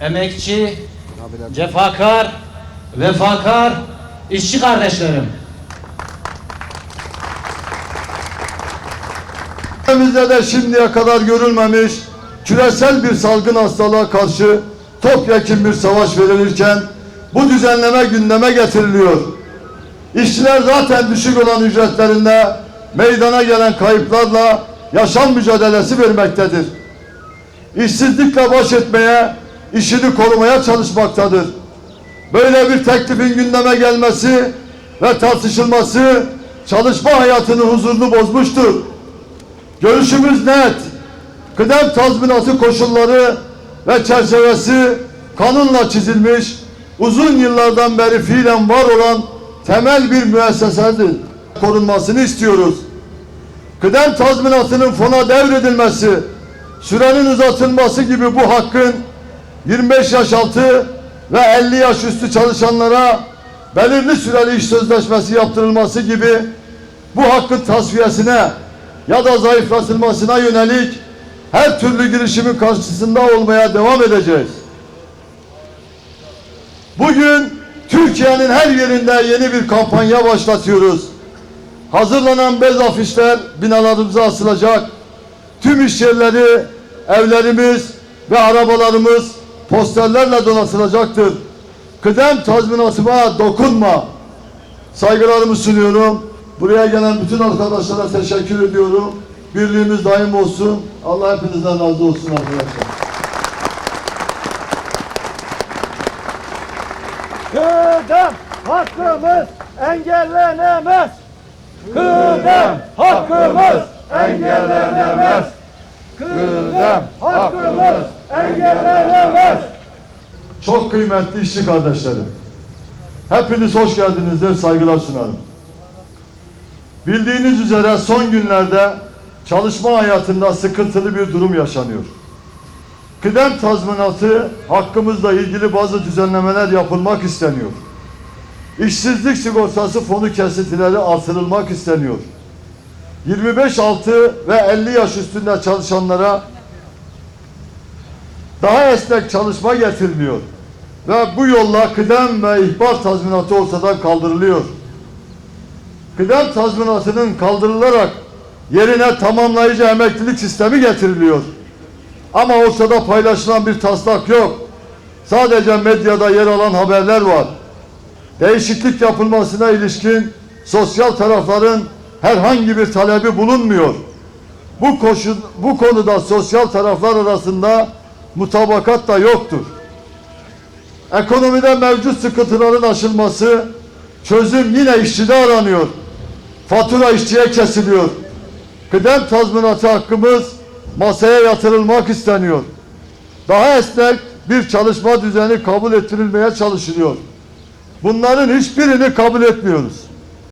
emekçi, cefakar, vefakar, işçi kardeşlerim. Ülkemizde de şimdiye kadar görülmemiş küresel bir salgın hastalığa karşı topyekun bir savaş verilirken bu düzenleme gündeme getiriliyor. İşçiler zaten düşük olan ücretlerinde meydana gelen kayıplarla yaşam mücadelesi vermektedir. İşsizlikle baş etmeye, işini korumaya çalışmaktadır. Böyle bir teklifin gündeme gelmesi ve tartışılması çalışma hayatının huzurunu bozmuştur. Görüşümüz net. Kıdem tazminatı koşulları ve çerçevesi kanunla çizilmiş, uzun yıllardan beri fiilen var olan temel bir müessesedir. Korunmasını istiyoruz. Kıdem tazminatının fona devredilmesi, sürenin uzatılması gibi bu hakkın 25 yaş altı ve 50 yaş üstü çalışanlara belirli süreli iş sözleşmesi yaptırılması gibi bu hakkın tasfiyesine ya da zayıflatılmasına yönelik her türlü girişimin karşısında olmaya devam edeceğiz. Bugün Türkiye'nin her yerinde yeni bir kampanya başlatıyoruz. Hazırlanan bez afişler binalarımıza asılacak. Tüm iş yerleri, evlerimiz ve arabalarımız posterlerle donatılacaktır. Kıdem tazminatıma dokunma. Saygılarımı sunuyorum. Buraya gelen bütün arkadaşlara teşekkür ediyorum. Birliğimiz daim olsun. Allah hepinizden razı olsun arkadaşlar. Kıdem hakkımız engellenemez. Kıdem hakkımız engellenemez. Kıdem hakkımız engellenemez. Çok kıymetli işçi kardeşlerim. Hepiniz hoş geldinizler, saygılar sunarım. Bildiğiniz üzere son günlerde çalışma hayatında sıkıntılı bir durum yaşanıyor. Kıdem tazminatı hakkımızla ilgili bazı düzenlemeler yapılmak isteniyor. İşsizlik sigortası fonu kesintileri artırılmak isteniyor. 25 altı ve 50 yaş üstünde çalışanlara daha esnek çalışma getiriliyor. Ve bu yolla kıdem ve ihbar tazminatı ortadan kaldırılıyor. Kıdem tazminatının kaldırılarak yerine tamamlayıcı emeklilik sistemi getiriliyor. Ama ortada paylaşılan bir taslak yok. Sadece medyada yer alan haberler var. Değişiklik yapılmasına ilişkin sosyal tarafların herhangi bir talebi bulunmuyor. Bu koşu, bu konuda sosyal taraflar arasında mutabakat da yoktur. Ekonomide mevcut sıkıntıların aşılması, çözüm yine işçide aranıyor. Fatura işçiye kesiliyor. Kıdem tazminatı hakkımız masaya yatırılmak isteniyor. Daha esnek bir çalışma düzeni kabul ettirilmeye çalışılıyor. Bunların hiçbirini kabul etmiyoruz.